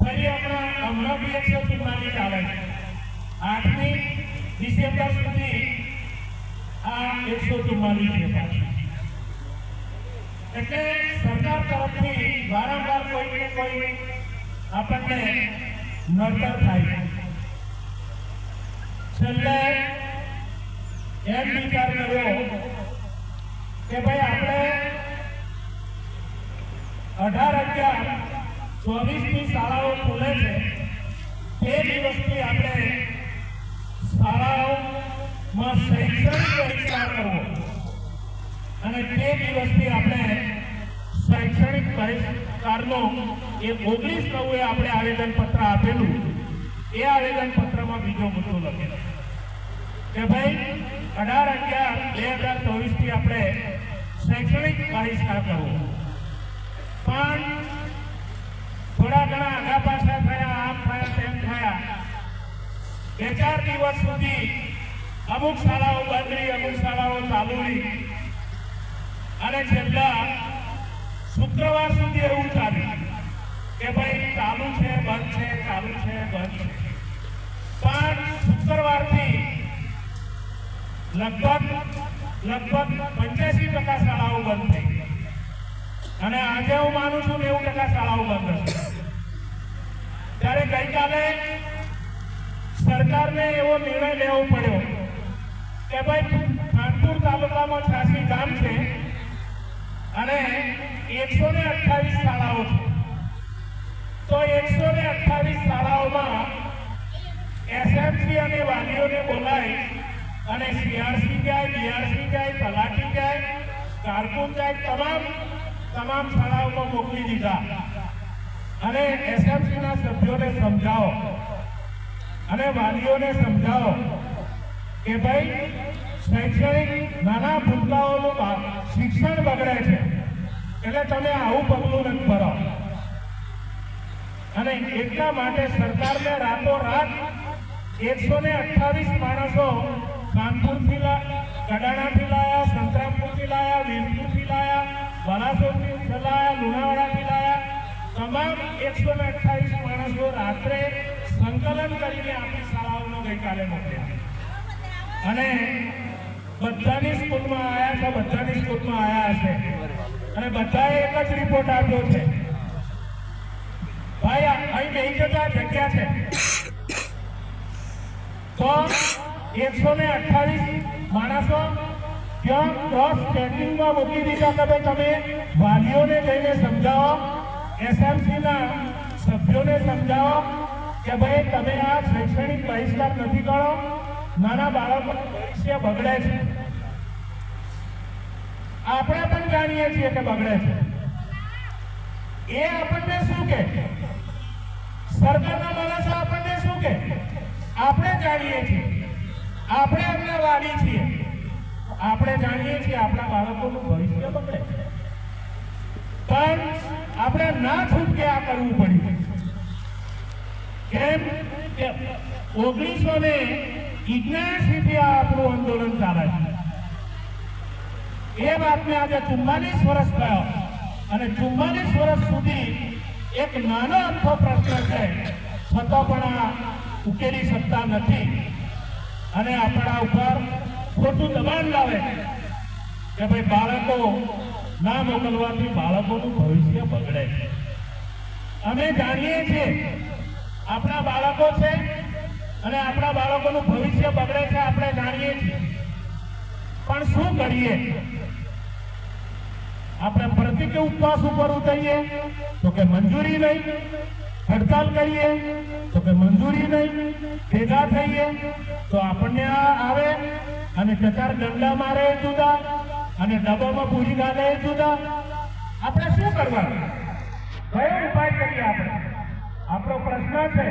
ફરી આપણા હમણાં બી એકસો ચુમ્માલીસ આવે છે. આઠમી ડિસેમ્બર સુધી આ એકસો ચુમ્માલીસ છે એટલે સરકાર તરફથી વારંવાર કોઈ ને કોઈ આપણને નડતર થાય છેલ્લે એમ વિચાર કર્યો કે ભાઈ આપણે અઢાર અગિયાર ચોવીસની શાળાઓ ખુલે છે, તે દિવસથી આપણે શાળાઓમાં શૈક્ષણિક બહિષ્કાર કરવો. અને તે દિવસથી આપણે શૈક્ષણિક બહિષ્કારનો એ ઓગણીસ નવે આપણે આવેદન પત્ર આપેલું, એ આવેદન પત્રમાં બીજો મુદ્દો લખેલો. કે ભાઈ, અઢાર અગિયાર બે હજાર ચોવીસથી આપણે શૈક્ષણિક બહિષ્કાર કરવો. પણ ઘણા આગા પાછા થયા, આમ થયા, તેમ થયા. બે ચાર દિવસ સુધી અમુક શાળાઓ બંધ રહી અમુક શાળાઓ ચાલુ રહી અને છેલ્લા શુક્રવાર સુધી એવું ચાલ્યું કે ભાઈ ચાલુ છે, બંધ છે, ચાલુ છે, બંધ છે. પણ શુક્રવારથી લગભગ લગભગ પંચ્યાસી ટકા શાળાઓ બંધ થઈ અને આજે હું માનું છું નેવું ટકા શાળાઓ બંધ હશે. ત્યારે ગઈકાલે સરકારને એવો નિર્ણય લેવો પડ્યો કે ભાઈ ખાનપુર તાલુકામાં છાસી ગામ છે અને એકસો ને અઠ્ઠાવીસ શાળાઓ છે. તો એકસો ને અઠ્ઠાવીસ શાળાઓમાં એસએમસી અને વાલીઓને બોલાય અને સીઆરસી જાય બીઆરસી જાય, તલાટી જાય, કારકુન જાય, તમામ તમામ શાળાઓમાં મોકલી દીધા. અને એસએમસીના સભ્યોને સમજાવો. અને વાલીઓને સમજાવો કે ભાઈ, શૈક્ષણિક નાના ભૂલકાઓનું શિક્ષણ બગડે છે. એટલે તમે આવું પગલું નથી ભરો. અને એટલા માટે સરકારને રાતોરાત એકસો ને અઠ્ઠાવીસ માણસો કાનપુરથી કડાણાથી લાયા, સંતરામપુરથી લાયા, વીરપુરથી લાયા, બાલાસોરથી લાયા લુણાવાડાથી લાયા તમામ એકસો ને અઠ્ઠાવીસ માણસો રાત્રે સંકલન કરીને આપણી શાળાઓનો ગઈકાલે મોકલ્યા. અને બધાની સ્કૂલમાં આવ્યા છે, બધાની સ્કૂલમાં આવ્યા હશે. અને બધાએ એક જ રિપોર્ટ આપ્યો છે. ભાઈ અહીં નહીં જતા જગ્યા છે. તો એકસો ને અઠ્ઠાવીસ માણસો ત્યાં ક્રોસ ચેકિંગમાં મૂકી દીધા તમે તમે વાલીઓને જઈને સમજાવો. એસએમસી ના સભ્યોને સમજાવો કે ભાઈ, તમે આ શૈક્ષણિક બહિષ્કાર નથી કરો, નાના બાળકોનું ભવિષ્ય બગડે છે. આપણે પણ જાણીએ છીએ કે બગડે છે. એ આપણને શું કે સરકારના માણસો આપણને શું કે આપણે જાણીએ છીએ. આપણે એમને વાલી છીએ. આપણે જાણીએ છીએ આપણા બાળકોનું ભવિષ્ય બગડે છે. પણ આપણે ના છૂટકે આ કરવું પડ્યું. કેમ કે ઓગણીસો ને ઇગ્યાસી આ આપણું આંદોલન ચાલે છે. એ વાતને આજે ચુમ્માલીસ વર્ષ થયો અને ચુમ્માલીસ વર્ષ સુધી એક નાનો અમથો પ્રશ્ન છે, છતાં પણ આ ઉકેલી શકતા નથી. અને આપણા ઉપર ખોટું દબાણ લાવે કે ભાઈ બાળકો ના મોકલવાથી બાળકોનું ભવિષ્ય બગડે છે. અમે જાણીએ છીએ, આપણા બાળકો છે અને આપણા બાળકોનું ભવિષ્ય બગડે છે આપણે જાણીએ છીએ. પણ શું કરીએ? આપણે પ્રતિક ઉપવાસ ઉપર ઉતરીએ તો કે મંજૂરી નહીં, હડતાલ કરીએ તો કે મંજૂરી નહીં, ભેગા થઈએ તો આપણને આવે અને ચચાર દંડા મારે જુદા અને ડબ્બામાં પૂરી ગાલે જુદા. આપણે શું કરવાનું? કયો ઉપાય કરીએ આપણે? આપણો પ્રશ્ન છે,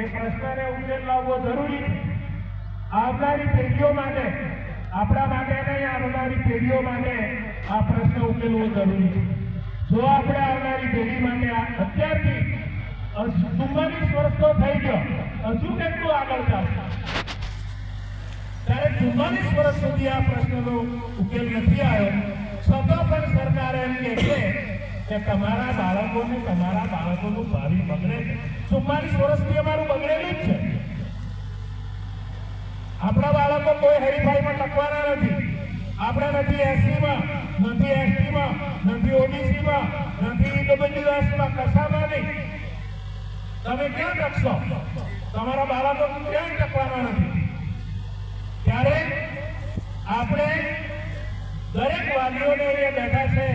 એ પ્રશ્નને ઉકેલ લાવવો જરૂરી છે. આવનારી પેઢીઓ માટે, આપણા માટે નહીં, આવનારી પેઢીઓ માટે આ પ્રશ્ન ઉકેલવો જરૂરી છે. જો આપણે આવનારી પેઢી માટે અત્યારથી ચુમ્માલીસ વર્ષ તો થઈ ગયો. હજુ કેટલું આગળ ચાલશે ત્યારે ચુમ્માલીસ વર્ષ સુધી આ પ્રશ્નનો ઉકેલ નથી આવ્યો, છતાં પણ સરકાર એમ કે છે કે તમારા બાળકોને, તમારા બાળકોનું ભાવિ બગડે છે. ચુમ્માલીસ વર્ષથી અમારું બગડેલું જ છે. આપણા બાળકો કોઈ હરીફાઈમાં ટકવાના નથી. આપણે નથી એસસીમાં, નથી એસટીમાં, નથી ઓબીસીમાં, નથી ડબલ્યુએસમાં, કશામાં નહીં. તમે ક્યાં ટકશો? તમારા બાળકો ક્યાં ટકવાના નથી. ત્યારે આપણે દરેક વાલીઓને અહીંયા બેઠા છે,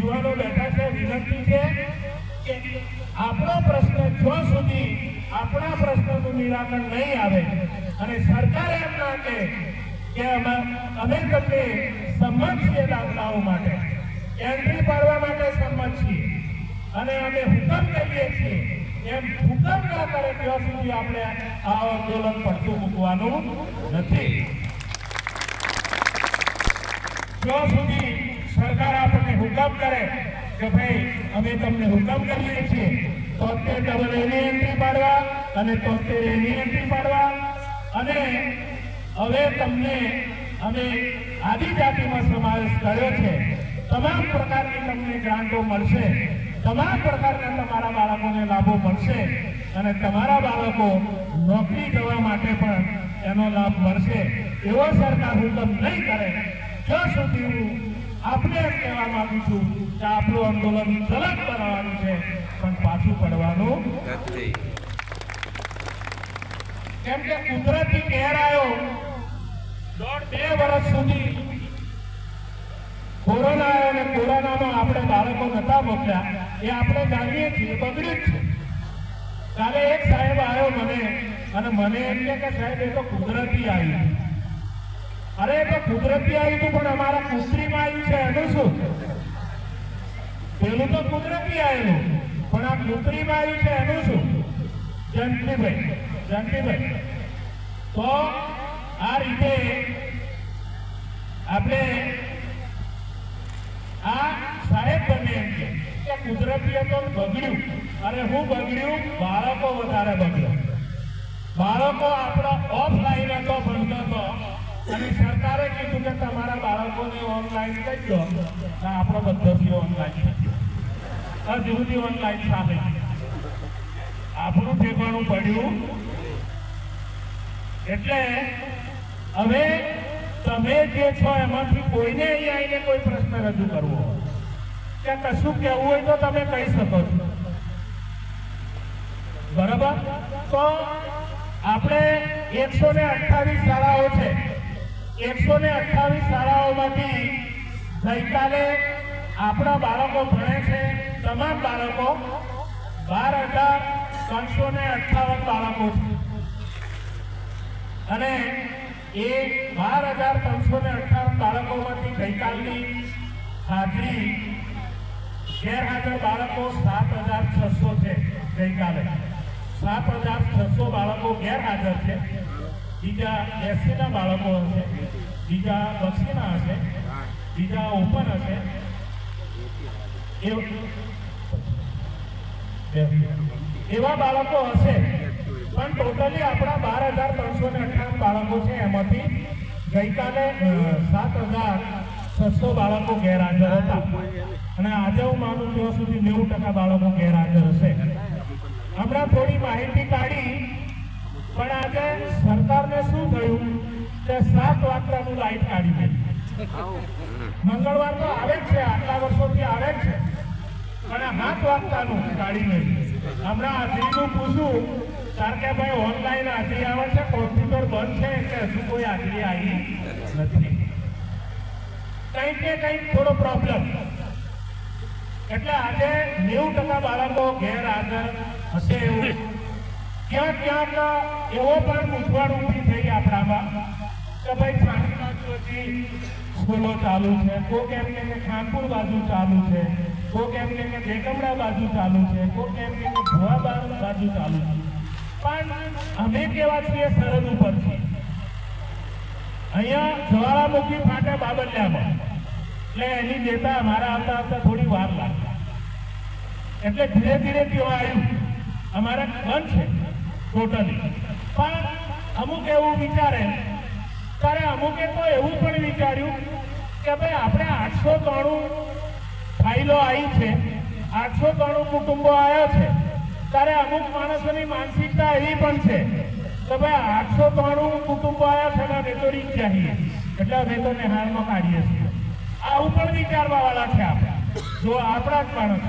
યુવાનો બેઠા છે, વિનંતી છે કે આપણો પ્રશ્ન જ્યાં સુધી આપણા પ્રશ્નનું નિરાકરણ નહીં આવે. અને સરકાર એમ ના કે અમે અમે તમને સંમત છીએ દાખલાઓ માટે. એન્ટ્રી પાડવા માટે સંમત છીએ. અને અમે હુકમ કરીએ છીએ એમ હુકમ ના કરે ત્યાં સુધી આપણે આ આંદોલન પડતું મૂકવાનું નથી. ત્યાં સુધી સરકાર આપણને હુકમ કરે કે ભાઈ, અમે તમને હુકમ કરીએ છીએ. તોતેર ડબલ એની એન્ટ્રી પાડવા અને તોતેર એની એન્ટ્રી પાડવા. અને હવે તમને અમે આદિજાતિમાં સમાવેશ કર્યો છે. તમામ પ્રકારની તમને ગ્રાન્ટો મળશે. તમામ પ્રકારના તમારા બાળકોને લાભો મળશે અને તમારા બાળકો નોકરી જવા માટે પણ એનો લાભ મળશે. એવો સરકાર હુકમ નહીં કરે, જ્યાં સુધી હું આપને એમ કહેવા માંગુ છું કે આપણું આંદોલન ચલક બનાવવાનું છે, પણ પાછું પડવાનું નથી. કેમ કે કુદરતી કેર આવ્યો દોઢ બે વર્ષ સુધી કોરોના અને કોરોનામાં આપણે બાળકો નતા મોકલ્યા એ આપણે જાણીએ છીએ બગડ્યું છે. કાલે એક સાહેબ આવ્યો મને, અને મને એમ કે સાહેબ, એ તો કુદરતી આવ્યું અરે, એ તો કુદરતી આવ્યું હતું પણ અમારા કુસરીમાં આવ્યું છે, એનું શું? પેલું તો કુદરતી આવેલું પણ આ કૃત્રિમ આવ્યું છે, એનું શું? જંતીભાઈ જંતીભાઈ તો આ રીતે આપણે આ સાહેબ બને એમ કે કુદરતી તો બગડ્યું. અને હું બગડ્યું? બાળકો વધારે બગડ્યો. બાળકો આપણો ઓફલાઈન હતો, ભણતો હતો. અને સરકારે કીધું કે તમારા બાળકોને ઓનલાઈન કરી દો. આપણો બધોથી ઓનલાઈન થઈ ગયો. સુધી ઓનલાઈન ચાલે. આપણું ઠેકાણું પડ્યું. એટલે હવે તમે જે છો એમાંથી કોઈને અહીં આવીને કોઈ પ્રશ્ન રજૂ કરવો કે કશું કહેવું હોય તો તમે કહી શકો છો. બરાબર? તો આપણે એકસો ને અઠ્ઠાવીસ શાળાઓ છે. એકસો ને અઠ્ઠાવીસ શાળાઓમાંથી ગઈકાલે આપણા બાળકો ભણે છે. તમામ બાળકો બાર હજાર ત્રણસો ને અઠ્ઠાવન બાળકો છે. અને એ બાર હજાર ત્રણસો ને અઠ્ઠાવન બાળકોમાંથી ગઈકાલની હાજરી ગેરહાજર બાળકો સાત હજાર છસો છે ગઈકાલે. સાત હજાર છસો બાળકો ગેરહાજર છે. બીજા એસીના બાળકો હશે. બીજા બસીના હશે. બીજા ઓપન હશે. એવા બાળકો હશે પણ ટોટલી આપણા બાર હજાર ત્રણસો ને અઠાવન બાળકો છે એમાંથી. ગઈકાલે સાત હજાર છસો બાળકો ગેરહાજર હતા. અને આજે હું માનું ત્યાં સુધી નેવું ટકા બાળકો ગેરહાજર હશે. હમણાં થોડી માહિતી કાઢી, પણ આજે સરકારને શું થયું કે સાત વાત્રાનું લાઈટ કાઢી દીધું મંગળવાર તો આવે જ છે, આટલા વર્ષોથી આવે જ છે. પણ હાથ વાગતાનું કાઢી નહીં હમણાં આજનું પૂછું કારણ કે ભાઈ ઓનલાઈન હાજરી આવે છે કોમ્પ્યુટર બંધ છે એટલે હજુ કોઈ હાજરી આવી નથી. કંઈક ને કંઈક થોડો પ્રોબ્લેમ એટલે આજે નેવું ટકા બાળકો ગેરહાજર હશે એવું. ક્યાંક ક્યાંક એવો પણ મૂંઝવણ ઊભી થઈ આપણામાં કે ભાઈ સાંજ બાજુથી સ્કૂલો ચાલુ છે, કોક એમ કે ખાનપુર બાજુ ચાલુ છે, કોક એમ કે બેગમડા બાજુ ચાલુ છે, કોક એમ કે ભુવા બાજુ ચાલુ છે. પણ અમે કેવા છીએ સરહદ ઉપર છીએ અહીંયા જ્વાળામુખી ફાટે બાબલિયામાં એટલે એની નેતા અમારા આવતા આવતા થોડી વાર લાગે. એટલે ધીરે ધીરે કેવા આવ્યું, અમારા બંધ છે ટોટલી પણ અમુક એવું વિચારે, ત્યારે અમુકે તો એવું પણ વિચાર્યું કે ભાઈ આપણે આઠસો ત્રાણું ફાઇલો આવી છે, આઠસો ત્રાણું કુટુંબો આવ્યા છે. ત્યારે અમુક માણસોની માનસિકતા એવી પણ છે કે ભાઈ આઠસો ત્રાણું કુટુંબો આવ્યા છે ને રેટોરી ચાહીએ એટલે તો હાલમાં કાઢીએ છીએ. આવું પણ વિચારવા વાળા છે આપણે. જો આપણા જ માણસ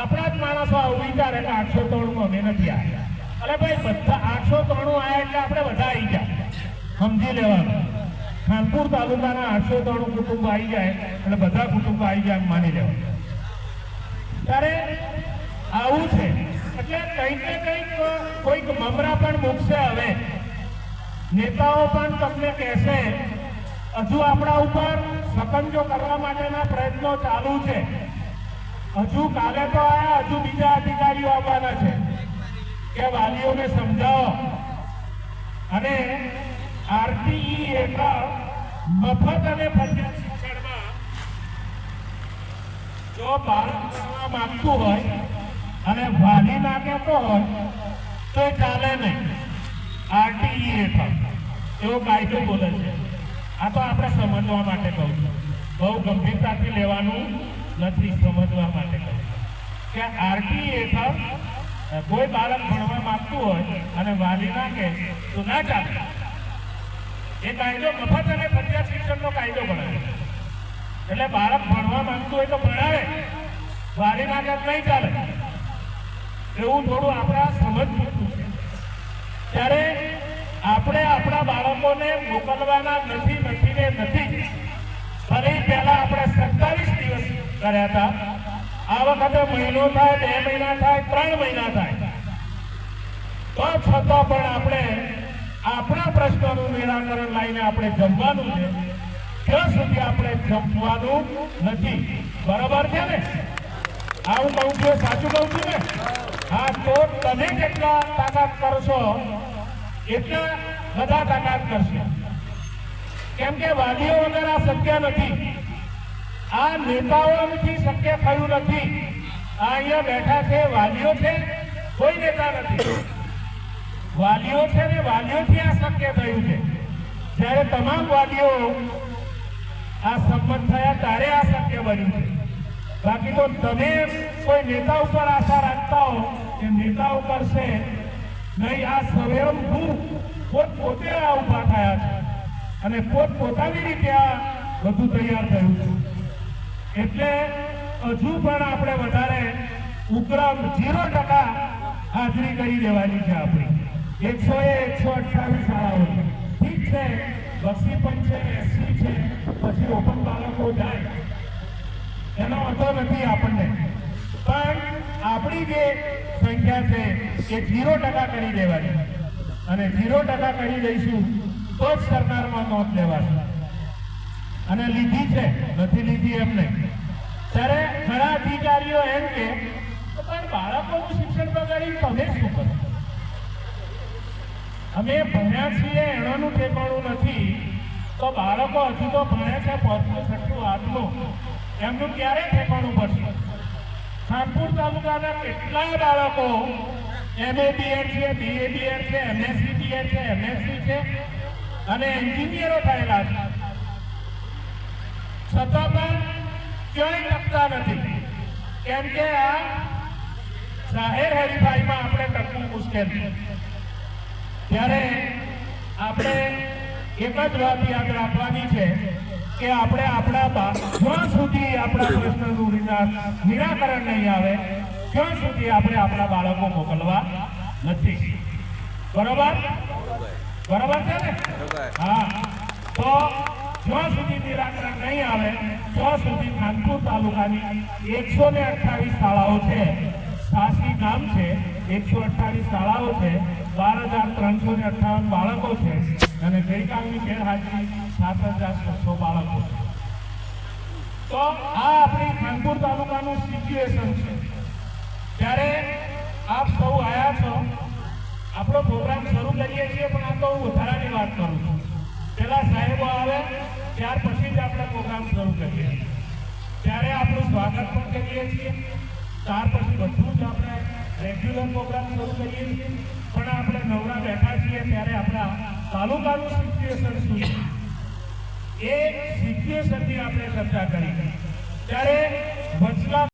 આપણા જ માણસો આવું વિચારે કે આઠસો ત્રાણું અમે નથી આવ્યા અરે ભાઈ બધા આઠસો ત્રાણું આવ્યા એટલે આપણે બધા આવી ગયા. સમજી લેવાનું. ખાનપુર તાલુકાના આઠસો ત્રણ કુટુંબ આવી જાય એટલે બધા કુટુંબ આવી જાય માની લેવાનું. ત્યારે આવું છે. એટલે કંઈક ને કંઈક કોઈક મમરા પણ મૂકશે હવે. નેતાઓ પણ તમને કહેશે, હજુ આપણા ઉપર સકંજો કરવા માટેના પ્રયત્નો ચાલુ છે. હજુ કાલે તો આયા, હજુ બીજા અધિકારીઓ આવવાના છે. કે વાલીઓને સમજાવો. અને આરટીઈ હેઠળ મફત અને ફરજિયાત શિક્ષણમાં જો બાળક ભણવા માંગતું હોય અને વાલી ના કહેતો હોય તો ચાલે નહીં. આરટીઈ હેઠળ. એવો કાયદો બોલે છે. આ તો આપણે સમજવા માટે કહું છું. બહુ ગંભીરતાથી લેવાનું નથી, સમજવા માટે કહું કે આરટીઈ હેઠળ કોઈ બાળક ભણવા માંગતું હોય અને વાલી ના કહે, તો ના ચાલે. એ કાયદો મફત અને ફરિયાદ શિક્ષણનો કાયદો બનાવે એટલે બાળક ભણવા માંગતું હોય તો ભણાવે. વાલી ના કહે નહીં ચાલે. એવું થોડું આપણા સમજ પૂરતું છે. ત્યારે આપણે આપણા બાળકોને મોકલવાના નથી નથી ને નથી. ફરી પહેલા આપણે સત્તાવીસ દિવસ કર્યા હતા. આ વખતે મહિનો થાય, બે મહિના થાય, ત્રણ મહિના થાય. તો છતાં પણ આપણે આપણા પ્રશ્નોનું નિરાકરણ લાવીને આપણે જમવાનું છે. ત્યાં સુધી આપણે જમવાનું નથી. બરાબર છે ને? આવું કહું છું, સાચું કહું છું ને? હા તો તમે જેટલા તાકાત કરશો, એટલા બધા તાકાત કરશે. કેમ કે વાલીઓ વગર આ શક્ય નથી. આ નેતાઓથી શક્ય થયું નથી. આ અહીંયા બેઠા છે, વાલીઓ છે, કોઈ નેતા નથી. વાલીઓ છે ને વાલીઓથી આ શક્ય થયું છે. જ્યારે તમામ વાલીઓ આ સંમત થયા, ત્યારે આ શક્ય બન્યું છે. બાકી તો તમે કોઈ નેતા ઉપર આશા રાખતા હો કે નેતાઓ કરશે નહીં, આ સ્વયંભૂ પોત પોતે આ ઊભા થયા છે. અને પોત પોતાની રીતે આ બધું તૈયાર થયું છે. એટલે હજુ પણ આપણે વધારે ઉપરાંત ઝીરો ટકા હાજરી કરી દેવાની છે આપણી. એકસો એ, એકસો અઠ્ઠાવીસ શાળાઓ. ઠીક છે, બસી પણ છે, એસી છે, પછી ઓપન બાળકો જાય. એનો અર્થ નથી આપણને. પણ આપણી જે સંખ્યા છે એ ઝીરો ટકા કરી દેવાની. અને ઝીરો ટકા કરી દઈશું તો જ સરકારમાં નોંધ લેવાશે. અને લીધી છે, નથી લીધી એમ નહીં. ત્યારે ઘણા અધિકારીઓ એમ કે પણ બાળકોનું શિક્ષણ બગાડી તમે શું કરો? અમે ભણ્યા છીએ એનાનું ઠેકાણું નથી. તો બાળકો હજુ તો ભણે છે પાંચમું છઠ્ઠું આઠમું એમનું ક્યારે ઠેકાણું પડશે? ખાનપુર તાલુકાના કેટલાય બાળકો એમએ બીએડ છે બીએ બીએડ છે એમએસસી બીએડ છે એમએસસી છે અને એન્જિનિયરો થયેલા છે. છતાં પણ ક્યાંય ટકતા નથી. કેમ કે આ જાહેર હરીફાઈમાં આપણે ટકવું મુશ્કેલ. છે ત્યારે આપણે એક જ વાત યાદ રાખવાની છે. કે આપણે આપણા જ્યાં સુધી આપણા પ્રશ્નનું નિરાકરણ નહીં આવે, ત્યાં સુધી આપણે આપણા બાળકો મોકલવા નથી. બરોબર? બરોબર છે ને? હા. તો જ્યાં સુધી નિરાકરણ નહીં આવે, ત્યાં સુધી ખાનપુર તાલુકાની એકસો ને અઠ્ઠાવીસ શાળાઓ છે. સાસી ગામ છે, એકસો અઠ્ઠાવીસ શાળાઓ છે, બાર હજાર ત્રણસો ને અઠ્ઠાવન બાળકો છે. અને ગઈકાલની ગેરહાજરી સાત હજાર છસો બાળકો તો આ આપણી ખાનપુર તાલુકાનું સિચ્યુએશન છે. ત્યારે આપ સૌ આવ્યા છો. આપણો પ્રોગ્રામ શરૂ કરીએ છીએ, પણ આ તો હું વધારાની વાત કરું છું. પેલા સાહેબો આવે, ત્યાર પછી જ આપણે પ્રોગ્રામ શરૂ કરીએ. ત્યારે આપણું સ્વાગત પણ કરીએ છીએ. ત્યાર પછી બધું જ આપણે રેગ્યુલર પ્રોગ્રામ શરૂ કરીએ છીએ. પણ આપણે નવરા બેઠા છીએ, ત્યારે આપણા તાલુકાનું સિચ્યુએશન શું છે? એ સિચ્યુએશનની આપણે ચર્ચા કરી. ત્યારે વચલા